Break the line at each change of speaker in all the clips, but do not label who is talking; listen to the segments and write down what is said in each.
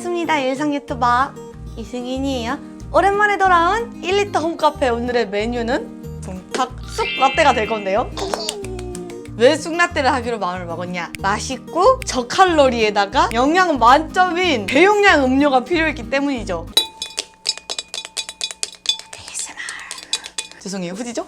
반갑습니다. 일상 유튜버 이승인이에요. 오랜만에 돌아온 1리터 홈카페 오늘의 메뉴는 붕탁 쑥 라떼가 될 건데요. 왜 쑥라떼를 하기로 마음을 먹었냐? 맛있고 저칼로리에다가 영양 만점인 대용량 음료가 필요했기 때문이죠. 죄송해요, 후지죠?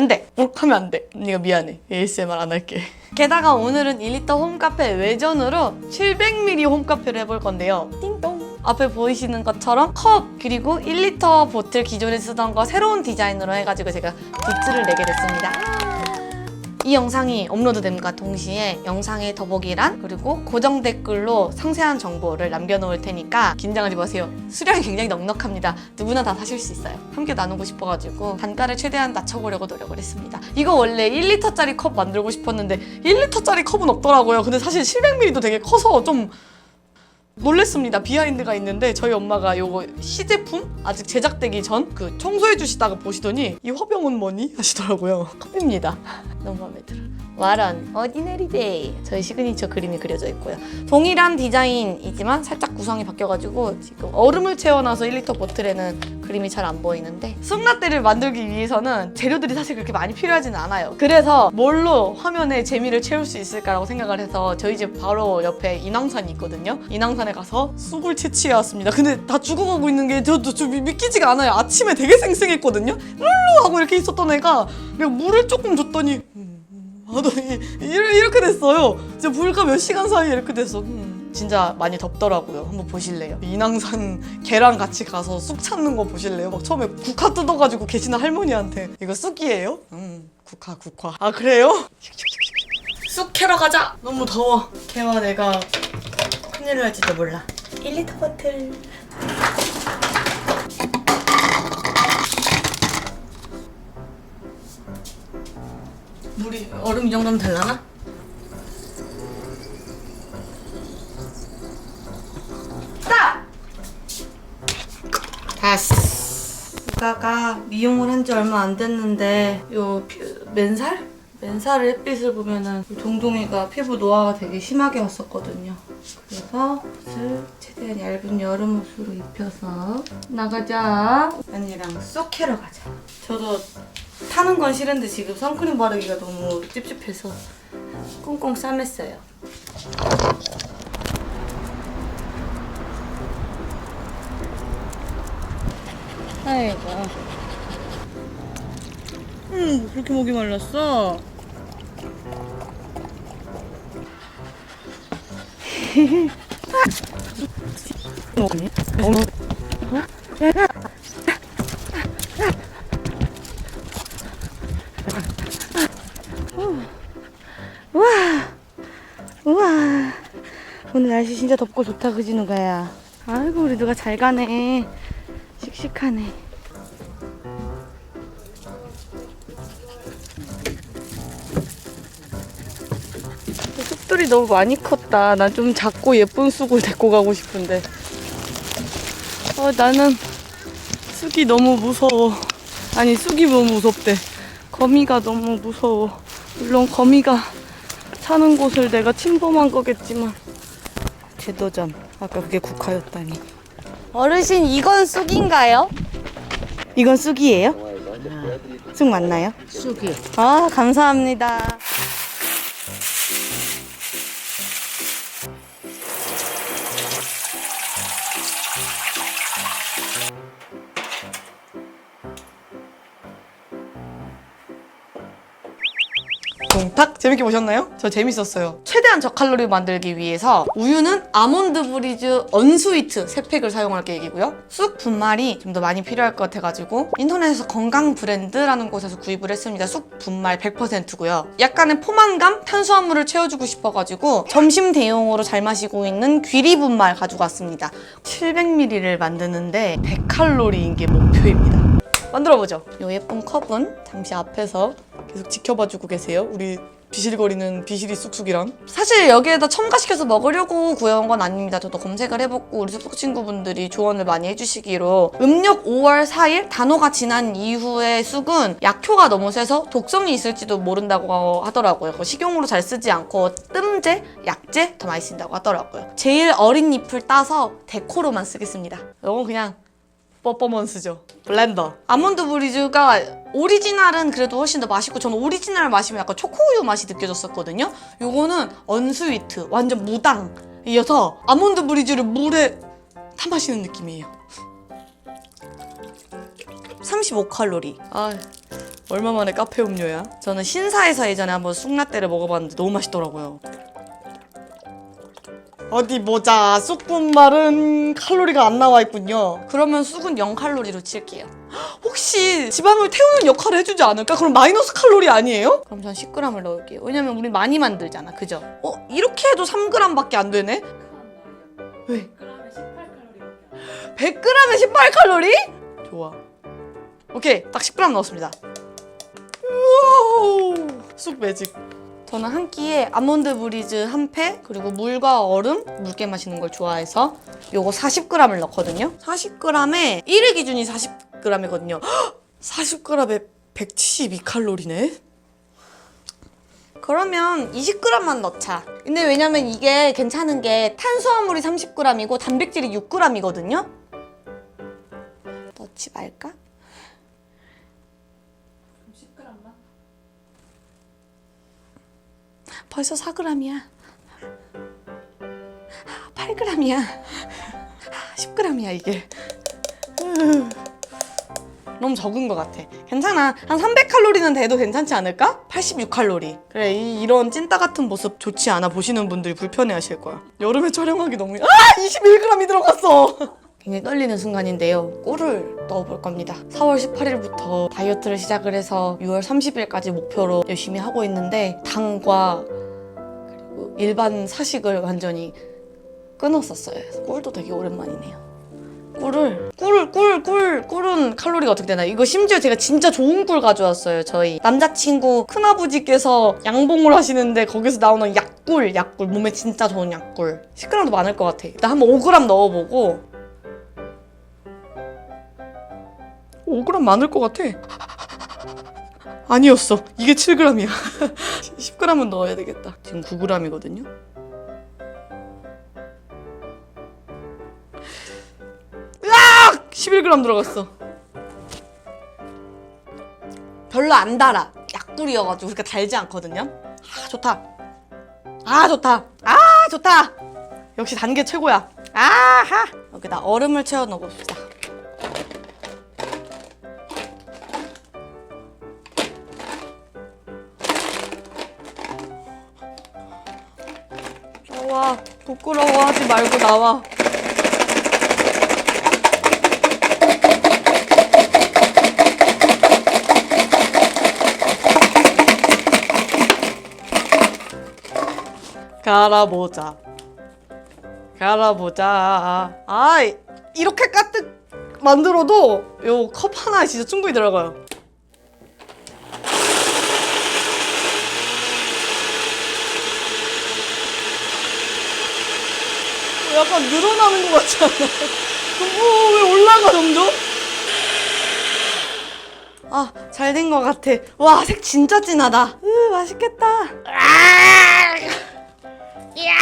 안 돼. 어, 하면 안 돼. 언니가 미안해. ASMR 안 할게. 게다가 오늘은 1리터 홈카페 외전으로 700ml 홈카페를 해볼 건데요. 띵동. 앞에 보이시는 것처럼 컵 그리고 1리터 보틀 기존에 쓰던 거 새로운 디자인으로 해가지고 제가 굿즈를 내게 됐습니다. 이 영상이 업로드됨과 동시에 영상의 더보기란 그리고 고정 댓글로 상세한 정보를 남겨놓을 테니까 긴장하지 마세요. 수량이 굉장히 넉넉합니다. 누구나 다 사실 수 있어요. 함께 나누고 싶어가지고 단가를 최대한 낮춰보려고 노력을 했습니다. 이거 원래 1리터짜리 컵 만들고 싶었는데 1리터짜리 컵은 없더라고요. 근데 사실 700ml도 되게 커서 좀 놀랬습니다. 비하인드가 있는데 저희 엄마가 요거 시제품 아직 제작되기 전 그 청소해 주시다가 보시더니 이 화병은 뭐니 하시더라고요. 컵입니다. 너무 마음에 들어. 와런 어디네리 데이 저희 시그니처 그림이 그려져 있고요. 동일한 디자인이지만 살짝 구성이 바뀌어가지고 지금 얼음을 채워놔서 1리터 보틀에는 그림이 잘 안 보이는데 쑥라떼를 만들기 위해서는 재료들이 사실 그렇게 많이 필요하지는 않아요. 그래서 뭘로 화면에 재미를 채울 수 있을까라고 생각을 해서 저희 집 바로 옆에 인왕산이 있거든요. 인왕산에 가서 쑥을 채취해 왔습니다. 근데 다 죽어가고 있는 게 저도 좀 믿기지가 않아요. 아침에 되게 쌩쌩했거든요. 룰루 하고 이렇게 있었던 애가 내가 물을 조금 줬더니 하더니 이렇게 이렇게 됐어요. 진짜 불과 몇 시간 사이에 이렇게 됐어. 음, 진짜 많이 덥더라고요. 한번 보실래요? 인왕산 개랑 같이 가서 쑥 찾는 거 보실래요? 막 처음에 국화 뜯어가지고 계시는 할머니한테 이거 쑥이에요? 음, 국화 국화. 아 그래요? 쑥 캐러 가자. 너무 더워. 걔와 내가 큰일을 할지도 몰라. 1리터 버틀. 물이 얼음 이 정도면 될라나? 딱! 됐어. 이가가 미용을 한 지 얼마 안 됐는데 요 피- 맨살? 맨살 햇빛을 보면은 동동이가 피부 노화가 되게 심하게 왔었거든요. 그래서 옷을 최대한 얇은 여름 옷으로 입혀서 나가자. 언니랑 쏙 캐러 가자. 저도 타는 건 싫은데 지금 선크림 바르기가 너무 찝찝해서 꽁꽁 싸맸어요. 아이고. 음, 그렇게 목이 말랐어? 날씨 진짜 덥고 좋다, 그지, 누가야? 아이고, 우리 누가 잘 가네. 씩씩하네. 쑥들이 너무 많이 컸다. 난 좀 작고 예쁜 쑥을 데리고 가고 싶은데. 어, 나는 쑥이 너무 무서워. 아니, 쑥이 너무 무섭대. 거미가 너무 무서워. 물론 거미가 사는 곳을 내가 침범한 거겠지만. 제도전. 아까 그게 국화였다니. 어르신, 이건 쑥인가요? 이건 쑥이에요? 쑥 맞나요?
쑥이
아, 감사합니다. 동탁 재밌게 보셨나요? 저 재밌었어요. 최대한 저칼로리 만들기 위해서 우유는 아몬드 브리즈 언스위트 3팩을 사용할 계획이고요. 쑥 분말이 좀 더 많이 필요할 것 같아가지고 인터넷에서 건강 브랜드라는 곳에서 구입을 했습니다. 쑥 분말 100%고요. 약간의 포만감, 탄수화물을 채워주고 싶어가지고 점심 대용으로 잘 마시고 있는 귀리 분말 가지고 왔습니다. 700ml를 만드는데 100칼로리인 게 목표입니다. 만들어보죠. 이 예쁜 컵은 잠시 앞에서 계속 지켜봐주고 계세요. 우리 비실거리는 비실이 쑥쑥이랑. 사실 여기에다 첨가시켜서 먹으려고 구해온 건 아닙니다. 저도 검색을 해봤고 우리 숙소 친구분들이 조언을 많이 해주시기로 음력 5월 4일 단호가 지난 이후의 쑥은 약효가 너무 세서 독성이 있을지도 모른다고 하더라고요. 식용으로 잘 쓰지 않고 뜸제, 약제 더 많이 쓴다고 하더라고요. 제일 어린 잎을 따서 데코로만 쓰겠습니다. 이건 그냥 퍼포먼스죠. 블렌더. 아몬드 브리즈가 오리지널은 그래도 훨씬 더 맛있고 저는 오리지널 마시면 약간 초코우유 맛이 느껴졌었거든요. 요거는 언스위트, 완전 무당. 이어서 아몬드 브리즈를 물에 타 마시는 느낌이에요. 35칼로리. 아, 얼마 만에 카페 음료야? 저는 신사에서 예전에 한번 쑥라떼를 먹어봤는데 너무 맛있더라고요. 어디 보자. 쑥분말은 칼로리가 안 나와 있군요. 그러면 쑥은 0칼로리로 칠게요. 혹시 지방을 태우는 역할을 해주지 않을까? 그럼 마이너스 칼로리 아니에요? 그럼 전 10g을 넣을게요. 왜냐면 우리 많이 만들잖아. 그죠? 어? 이렇게 해도 3g밖에 안 되네? 왜? 100g에 18칼로리? 좋아. 오케이. 딱 10g 넣었습니다. 우와, 쑥 매직. 저는 한 끼에 아몬드 브리즈 한 패, 그리고 물과 얼음, 묽게 마시는 걸 좋아해서 요거 40g을 넣거든요. 40g에 1회 기준이 40g이거든요. 40g에 172칼로리네. 그러면 20g만 넣자. 근데 왜냐면 이게 괜찮은 게 탄수화물이 30g이고 단백질이 6g이거든요. 넣지 말까? 벌써 4g이야. 8g이야. 10g이야 이게. 너무 적은 것 같아. 괜찮아. 한 300칼로리는 돼도 괜찮지 않을까? 86칼로리. 그래, 이, 이런 찐따 같은 모습 좋지 않아 보시는 분들이 불편해 하실 거야. 여름에 촬영하기 너무. 아! 21g이 들어갔어! 굉장히 떨리는 순간인데요. 꿀을 넣어볼 겁니다. 4월 18일부터 다이어트를 시작을 해서 6월 30일까지 목표로 열심히 하고 있는데 당과 그리고 일반 사식을 완전히 끊었었어요. 그래서 꿀도 되게 오랜만이네요. 꿀을 꿀, 꿀, 꿀, 꿀은 칼로리가 어떻게 되나? 이거 심지어 제가 진짜 좋은 꿀 가져왔어요. 저희 남자친구 큰아버지께서 양봉을 하시는데 거기서 나오는 약꿀, 약꿀 몸에 진짜 좋은 약꿀. 10g도 많을 것 같아. 일단 한번 5g 넣어보고 5g 많을 것 같아. 아니었어. 이게 7g이야. 10g은 넣어야 되겠다. 지금 9g이거든요. 으악! 11g 들어갔어. 별로 안 달아. 약꿀이어가지고 그렇게 달지 않거든요. 아 좋다. 아 좋다. 아 좋다. 역시 단계 최고야. 아하. 여기다 얼음을 채워 넣어봅시다. 나와. 부끄러워하지 말고 나와. 갈아보자. 갈아보자. 아, 이렇게 까뜩 만들어도 요 컵 하나에 진짜 충분히 들어가요. 약간 늘어나는 것 같지 않아? 어, 왜 올라가 점점? 아, 잘 된 것 같아. 와, 색 진짜 진하다. 으, 맛있겠다. 아! 야!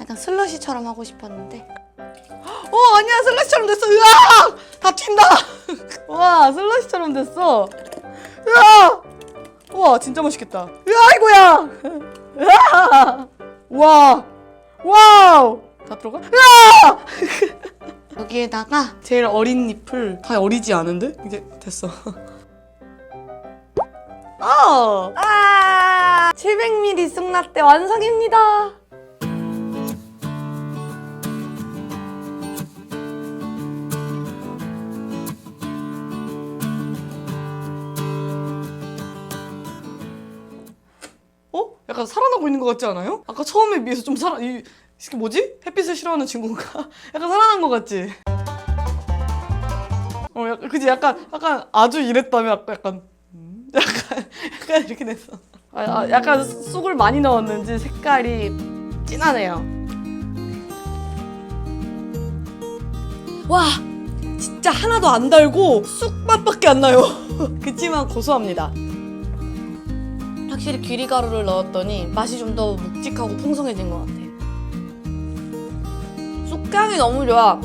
약간 슬러시처럼 하고 싶었는데. 어, 아니야, 슬러시처럼 됐어. 으아! 다 튄다. 와, 슬러시처럼 됐어. 으아! 와, 진짜 맛있겠다. 으아, 아이고야. 으아! 와, 와우. 다 들어가? 으아! 여기에다가 제일 어린 잎을 다 어리지 않은데? 이제 됐어. 어! 아! 700ml 쑥라떼 완성입니다. 어? 약간 살아나고 있는 것 같지 않아요? 아까 처음에 비해서 좀 살아 이 이게 뭐지? 햇빛을 싫어하는 친구인가? 약간 살아난 것 같지? 어, 약간 그지? 약간 약간 아주 이랬다면 약간, 약간 음? 약간 약간 이렇게 됐어. 아, 아, 약간 쑥을 많이 넣었는지 색깔이 진하네요. 와 진짜 하나도 안 달고 쑥 맛밖에 안 나요. 그치만 고소합니다. 확실히 귀리 가루를 넣었더니 맛이 좀 더 묵직하고 풍성해진 것 같아. 쑥향이 너무 좋아.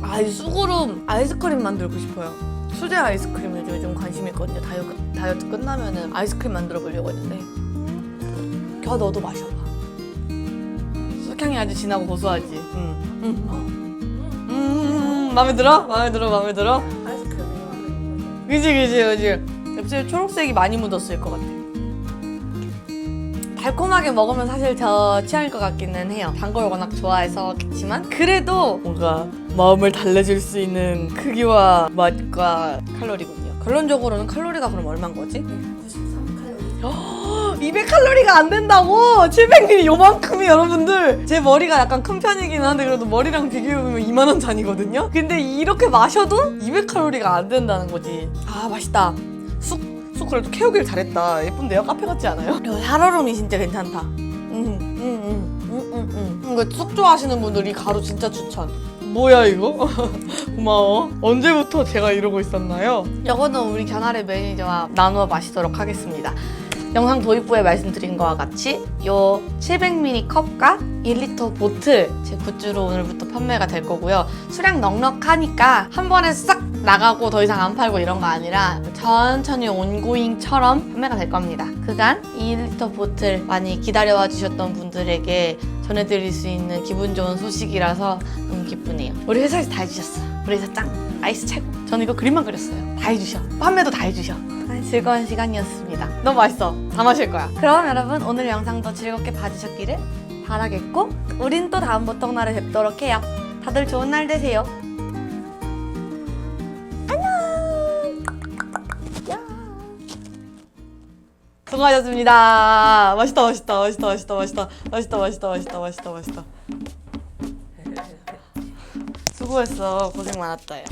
아, 이 쑥으로 아이스크림 만들고 싶어요. 수제 아이스크림에 요즘 관심이 있거든요. 다이어트, 다이어트 끝나면은 아이스크림 만들어 보려고 했는데. 겨 너도 마셔봐. 쑥향이 아주 진하고 고소하지. 응. 응. 음, 마음에 들어? 마음에 들어? 마음에 들어? 그지 그지 그지. 엽서에 초록색이 많이 묻었을 것 같아. 달콤하게 먹으면 사실 저 취향일 것 같기는 해요. 단 걸 워낙 좋아해서 그렇지만 그래도 뭔가 마음을 달래줄 수 있는 크기와 맛과 칼로리군요. 결론적으로는 칼로리가 그럼 얼마인 거지? 200칼로리가 안 된다고! 700ml 요만큼이 여러분들! 제 머리가 약간 큰 편이긴 한데 그래도 머리랑 비교해보면 이만한 잔이거든요? 근데 이렇게 마셔도 200칼로리가 안 된다는 거지. 아, 맛있다. 쑥, 쑥 그래도 캐오길 잘했다. 예쁜데요? 카페 같지 않아요? 야, 살얼음이 진짜 괜찮다. 음, 음, 음, 음, 음, 음. 이거 쑥 좋아하시는 분들 이 가루 진짜 추천. 뭐야 이거? 고마워. 언제부터 제가 이러고 있었나요? 이거는 우리 견활의 매니저와 나누어 마시도록 하겠습니다. 영상 도입부에 말씀드린 거와 같이 요 700ml 컵과 1리터 보틀 제 굿즈로 오늘부터 판매가 될 거고요. 수량 넉넉하니까 한 번에 싹 나가고 더 이상 안 팔고 이런 거 아니라 천천히 온고잉처럼 판매가 될 겁니다. 그간 2리터 보틀 많이 기다려와 주셨던 분들에게 전해드릴 수 있는 기분 좋은 소식이라서 너무 기쁘네요. 우리 회사에서 다 해주셨어. 우리 회사 짱. 아이스 최고. 저는 이거 그림만 그렸어요. 다 해주셔. 판매도 다 해주셔. 아, 즐거운 시간이었습니다. 너무 맛있어. 다 마실 거야. 그럼 여러분 오늘 영상도 즐겁게 봐주셨기를 바라겠고 우린 또 다음 보통날에 뵙도록 해요. 다들 좋은 날 되세요. 수고하셨습니다. 맛있다, 맛있다, 맛있다, 맛있다, 맛있다, 맛있다, 맛있다, 맛있다, 맛있다, 맛있다. 수고했어. 고생 많았다, 야.